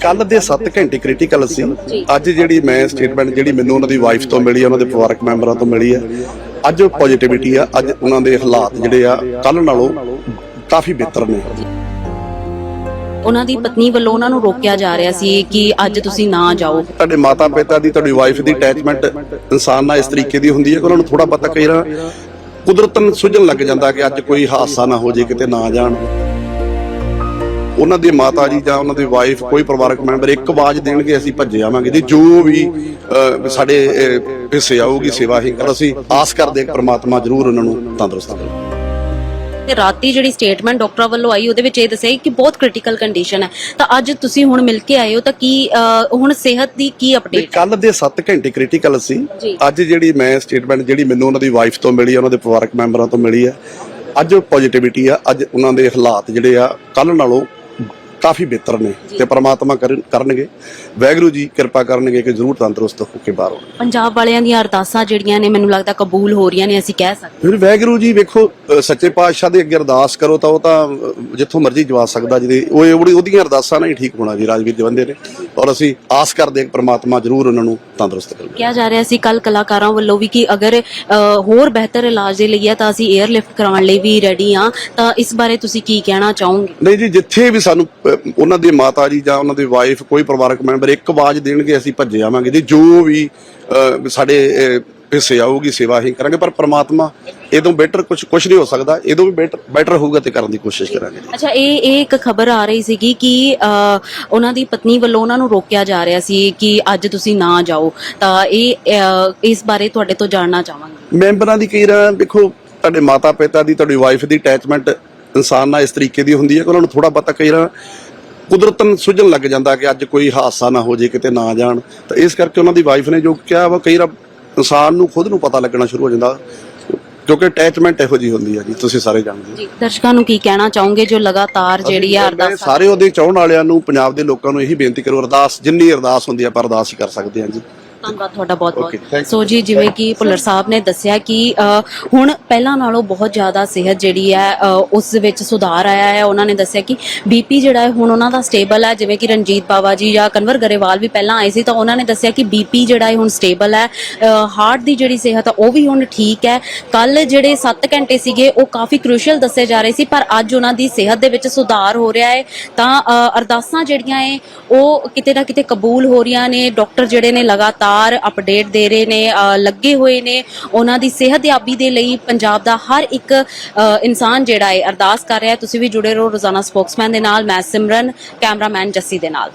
ਕੱਲ ਦੇ 7 ਘੰਟੇ ਕ੍ਰਿਟੀਕਲ ਸੀ। ਅੱਜ ਜਿਹੜੀ ਮੈਂ ਸਟੇਟਮੈਂਟ ਜਿਹੜੀ ਮੈਨੂੰ ਉਹਨਾਂ ਦੀ ਵਾਈਫ ਤੋਂ ਮਿਲੀ ਉਹਨਾਂ ਦੇ ਪਰਿਵਾਰਕ ਮੈਂਬਰਾਂ ਤੋਂ ਮਿਲੀ ਆ ਅੱਜ ਪੋਜ਼ਿਟਿਵਿਟੀ ਆ ਅੱਜ ਉਹਨਾਂ ਦੇ ਹਾਲਾਤ ਜਿਹੜੇ ਆ ਕੱਲ ਨਾਲੋਂ ਕਾਫੀ ਬਿਹਤਰ ਨੇ। ਉਹਨਾਂ ਦੀ ਪਤਨੀ ਵੱਲੋਂ ਉਹਨਾਂ ਨੂੰ ਰੋਕਿਆ ਜਾ ਰਿਹਾ ਸੀ ਕਿ ਅੱਜ ਤੁਸੀਂ ਨਾ ਜਾਓ। ਤੁਹਾਡੇ ਮਾਤਾ ਪਿਤਾ ਦੀ ਤੁਹਾਡੀ ਵਾਈਫ ਦੀ ਅਟੈਚਮੈਂਟ ਇਨਸਾਨ ਨਾਲ ਇਸ ਤਰੀਕੇ ਦੀ ਹੁੰਦੀ ਹੈ ਕਿ ਉਹਨਾਂ ਨੂੰ ਥੋੜਾ ਪਤਾ ਕਈ ਵਾਰ ਕੁਦਰਤਨ ਸੁਝਣ ਲੱਗ ਜਾਂਦਾ ਕਿ ਅੱਜ ਕੋਈ ਹਾਦਸਾ ਨਾ ਹੋ ਜੇ ਕਿਤੇ ਨਾ ਜਾਣ। ਉਹਨਾਂ ਦੀ ਮਾਤਾ ਜੀ ਜਾਂ ਉਹਨਾਂ ਦੀ ਵਾਈਫ ਕੋਈ ਪਰਿਵਾਰਕ ਮੈਂਬਰ ਇੱਕ ਆਵਾਜ਼ ਦੇਣਗੇ ਅਸੀਂ ਭੱਜੇ ਆਵਾਂਗੇ ਜੀ ਜੋ ਵੀ ਸਾਡੇ ਹਿੱਸੇ ਆਊਗੀ ਸੇਵਾ ਹੀ ਕਰ ਅਸੀਂ ਆਸ ਕਰਦੇ ਹਾਂ ਪ੍ਰਮਾਤਮਾ ਜ਼ਰੂਰ ਉਹਨਾਂ ਨੂੰ ਤੰਦਰੁਸਤ ਕਰੇ। ਤੇ ਰਾਤੀ ਜਿਹੜੀ ਸਟੇਟਮੈਂਟ ਡਾਕਟਰਾਂ ਵੱਲੋਂ ਆਈ ਉਹਦੇ ਵਿੱਚ ਇਹ ਦੱਸਿਆ ਕਿ ਬਹੁਤ ਕ੍ਰਿਟੀਕਲ ਕੰਡੀਸ਼ਨ ਹੈ। ਤਾਂ ਅੱਜ ਤੁਸੀਂ ਹੁਣ ਮਿਲ ਕੇ ਆਏ ਹੋ ਤਾਂ ਕੀ ਹੁਣ ਸਿਹਤ ਦੀ ਕੀ ਅਪਡੇਟ ਕੱਲ ਦੇ 7 ਘੰਟੇ ਕ੍ਰਿਟੀਕਲ ਸੀ। ਅੱਜ ਜਿਹੜੀ ਮੈਂ ਸਟੇਟਮੈਂਟ ਜਿਹੜੀ ਮੈਨੂੰ ਉਹਨਾਂ ਦੀ ਵਾਈਫ ਤੋਂ ਮਿਲੀ ਉਹਨਾਂ ਦੇ ਪਰਿਵਾਰਕ ਮੈਂਬਰਾਂ ਤੋਂ ਮਿਲੀ ਆ ਅੱਜ ਪੋਜ਼ਿਟਿਵਿਟੀ ਆ ਅੱਜ ਉਹਨਾਂ ਦੇ ਹਾਲਾਤ ਜਿਹੜੇ ਆ ਕੱਲ ਨਾਲੋਂ ਕਾਫੀ ਬਿਹਤਰ ਨੇ ਤੇ ਪ੍ਰਮਾਤਮਾ ਕਰਨ- ਕਰਨਗੇ। ਵੈਗਰੂ ਜੀ ਕਿਰਪਾ ਕਰਨਗੇ ਕਿ ਜ਼ਰੂਰ ਤੰਦਰੁਸਤ ਹੋ ਕੇ ਬਾਹਰ ਆਉਣਗੇ ਪੰਜਾਬ ਵਾਲਿਆਂ ਦੀਆਂ ਅਰਦਾਸਾਂ ਜਿਹੜੀਆਂ ਨੇ ਮੈਨੂੰ ਲੱਗਦਾ ਕਬੂਲ ਹੋ ਰਹੀਆਂ ਨੇ ਅਸੀਂ ਕਹਿ ਸਕਦੇ ਫਿਰ ਵੈਗਰੂ ਜੀ ਵੇਖੋ ਸੱਚੇ ਪਾਤਸ਼ਾਹ ਦੇ ਅੱਗੇ ਅਰਦਾਸ ਕਰੋ ਤਾਂ ਉਹ ਤਾਂ ਜਿੱਥੋਂ ਮਰਜ਼ੀ ਜਵਾ ਸਕਦਾ ਜਿਹਦੇ ਉਹ ਉਹਦੀ- ਉਹਦੀਆਂ ਅਰਦਾਸਾਂ ਨਾਲ ਹੀ ਠੀਕ ਹੋਣਾ ਜੀ ਰਾਜਵੀਰ ਜਵੰਦੇ ਨੇ। ਔਰ ਅਸੀਂ ਆਸ ਕਰਦੇ ਹਾਂ ਪ੍ਰਮਾਤਮਾ ਜ਼ਰੂਰ ਉਹਨਾਂ ਨੂੰ ਤੰਦਰੁਸਤ ਕਰੇ। ਕਿਹਾ ਜਾ ਰਿਹਾ ਸੀ ਕੱਲ ਕਲਾਕਾਰਾਂ ਵੱਲੋਂ ਵੀ ਕਿ ਅਗਰ ਹੋਰ ਬਿਹਤਰ ਇਲਾਜ ਦੇ ਲਈ ਹੈ ਤਾਂ ਅਸੀਂ 에ਅਰ ਲਿਫਟ ਕਰਾਉਣ ਲਈ ਵੀ ਰੈਡੀ ਹਾਂ। ਤਾਂ ਇਸ ਬਾਰੇ ਤੁਸੀਂ ਕੀ ਕਹਿਣਾ ਚਾਹੋਗੇ? ਨਹੀਂ ਜੀ ਜਿੱਥੇ ਵੀ ਸਾਨੂੰ ਉਹਨਾਂ ਦੀ ਮਾਤਾ ਜੀ ਜਾਂ ਉਹਨਾਂ ਦੀ ਵਾਈਫ ਕੋਈ ਪਰਿਵਾਰਕ ਮੈਂਬਰ ਇੱਕ ਆਵਾਜ਼ ਦੇਣਗੇ ਅਸੀਂ ਭੱਜੇ ਆਵਾਂਗੇ। ਜੀ ਜੋ ਵੀ ਸਾਡੇ ਹਿੱਸੇ ਆਊਗੀ ਸੇਵਾ ਹੀ ਕਰਾਂਗੇ ਪਰ ਪ੍ਰਮਾਤਮਾ ਇਹਦੋਂ ਬੈਟਰ ਕੁਝ ਕੁਝ ਨਹੀਂ ਹੋ ਸਕਦਾ। ਇਹਦੋਂ ਵੀ ਬੈਟਰ ਬੈਟਰ ਹੋਊਗਾ ਤੇ ਕਰਨ ਦੀ ਕੋਸ਼ਿਸ਼ ਕਰਾਂਗੇ। ਅੱਛਾ ਇਹ ਇਹ ਇੱਕ ਖਬਰ ਆ ਰਹੀ ਸੀਗੀ ਕਿ ਉਹਨਾਂ ਦੀ ਪਤਨੀ ਵੱਲੋਂ ਉਹਨਾਂ ਨੂੰ ਰੋਕਿਆ ਜਾ ਰਿਹਾ ਸੀ ਕਿ ਅੱਜ ਤੁਸੀਂ ਨਾ ਜਾਓ। ਤਾਂ ਇਹ ਇਸ ਬਾਰੇ ਤੁਹਾਡੇ ਤੋਂ ਜਾਣਨਾ ਚਾਹਾਂਗੇ। ਮੈਂਬਰਾਂ ਦੀ ਕਈ ਵਾਰ ਵੇਖੋ ਤੁਹਾਡੇ ਮਾਤਾ ਪਿਤਾ ਦੀ ਤੁਹਾਡੀ ਵਾਈਫ ਦੀ ਅਟੈਚਮੈਂਟ ਇਨਸਾਨ ਨਾਲ ਇਸ ਤਰੀਕੇ ਦੀ ਹੁੰਦੀ ਹੈ ਕਿ ਉਹਨਾਂ ਨੂੰ ਥੋੜਾ ਪਤਾ ਕਈ ਵਾਰ ਕੁਦਰਤਨ ਸੁਝਣ ਲੱਗ ਜਾਂਦਾ ਕਿ ਅੱਜ ਕੋਈ ਹਾਦਸਾ ਨਾ ਹੋ ਜੇ ਕਿਤੇ ਨਾ ਜਾਣ। ਤਾਂ ਇਸ ਕਰਕੇ ਉਹਨਾਂ ਦੀ ਵਾਈਫ ਨੇ ਜੋ ਕਿਹਾ ਵਾ ਕਈ ਵਾਰ ਇਨਸਾਨ ਨੂੰ ਖੁਦ ਨੂੰ ਪਤਾ ਲੱਗਣਾ ਸ਼ੁਰੂ ਹੋ ਜਾਂਦਾ। ਕਿਉਂਕਿ ਅਟੈਚਮੈਂਟ ਇਹੋ ਜੀ ਹੁੰਦੀ ਹੈ ਜੀ ਤੁਸੀਂ ਸਾਰੇ ਜਾਣਦੇ ਹੋ। ਜੀ ਦਰਸ਼ਕਾਂ ਨੂੰ ਕੀ ਕਹਿਣਾ ਚਾਹੋਗੇ ਜੋ ਲਗਾਤਾਰ ਜਿਹੜੀ ਆ ਅਰਦਾਸ ਸਾਰੇ ਉਹਦੇ ਚਾਹਣ ਵਾਲਿਆਂ ਨੂੰ ਪੰਜਾਬ ਦੇ ਲੋਕਾਂ ਨੂੰ ਇਹੀ ਬੇਨਤੀ ਕਰੋ ਅਰਦਾਸ ਜਿੰਨੀ ਅਰਦਾਸ ਹੁੰਦੀ ਹੈ ਪਰ ਅਰਦਾਸ ਹੀ ਕਰ ਸਕਦੇ ਹਾਂ ਜੀ। ਧੰਨਵਾਦ ਤੁਹਾਡਾ ਬਹੁਤ ਬਹੁਤ. ਸੋ ਜੀ ਜਿਵੇਂ ਕਿ ਭੁੱਲਰ ਸਾਹਿਬ ਨੇ ਦੱਸਿਆ ਕਿ ਹੁਣ ਪਹਿਲਾਂ ਨਾਲੋਂ ਬਹੁਤ ਜ਼ਿਆਦਾ ਸਿਹਤ ਜਿਹੜੀ ਹੈ ਉਸ ਵਿੱਚ ਸੁਧਾਰ ਆਇਆ ਹੈ। ਉਹਨਾਂ ਨੇ ਦੱਸਿਆ ਕਿ ਬੀਪੀ ਜਿਹੜਾ ਹੈ ਹੁਣ ਉਹਨਾਂ ਦਾ ਸਟੇਬਲ ਹੈ। ਜਿਵੇਂ ਕਿ ਰਣਜੀਤ ਬਾਵਾ ਜੀ ਜਾਂ ਕਨਵਰ ਗਰੇਵਾਲ ਵੀ ਪਹਿਲਾਂ ਆਏ ਸੀ ਤਾਂ ਉਹਨਾਂ ਨੇ ਦੱਸਿਆ ਕਿ ਬੀਪੀ ਜਿਹੜਾ ਹੈ ਹੁਣ ਸਟੇਬਲ ਹੈ। ਹਾਰਟ ਦੀ ਜਿਹੜੀ ਸਿਹਤ ਆ ਉਹ ਵੀ ਹੁਣ ਠੀਕ ਹੈ। ਕੱਲ ਜਿਹੜੇ 7 ਘੰਟੇ ਸੀਗੇ ਉਹ ਕਾਫੀ ਕ੍ਰੂਸ਼ੀਅਲ ਦੱਸੇ ਜਾ ਰਹੇ ਸੀ ਪਰ ਅੱਜ ਉਹਨਾਂ ਦੀ ਸਿਹਤ ਦੇ ਵਿੱਚ ਸੁਧਾਰ ਹੋ ਰਿਹਾ ਹੈ। ਤਾਂ ਅਰਦਾਸਾਂ ਜਿਹੜੀਆਂ ਹੈ ਉਹ ਕਿਤੇ ਨਾ ਕਿਤੇ ਕਬੂਲ ਹੋ ਰਹੀਆਂ ਨੇ। ਡਾਕਟਰ ਜਿਹੜੇ ਨੇ ਲਗਾਤਾਰ ਅਪਡੇਟ ਦੇ ਰਹੇ ਨੇ ਲੱਗੇ ਹੋਏ ਨੇ। ਉਹਨਾਂ ਦੀ ਸਿਹਤਯਾਬੀ ਦੇ ਲਈ ਪੰਜਾਬ ਦਾ ਹਰ ਇੱਕ ਇਨਸਾਨ ਜਿਹੜਾ ਹੈ ਅਰਦਾਸ ਕਰ ਰਿਹਾ ਤੁਸੀਂ ਵੀ ਜੁੜੇ ਰਹੋ ਰੋਜ਼ਾਨਾ ਸਪੋਕਸਮੈਨ ਦੇ ਨਾਲ। ਮੈਂ ਸਿਮਰਨ, ਕੈਮਰਾਮੈਨ ਜੱਸੀ ਦੇ ਨਾਲ।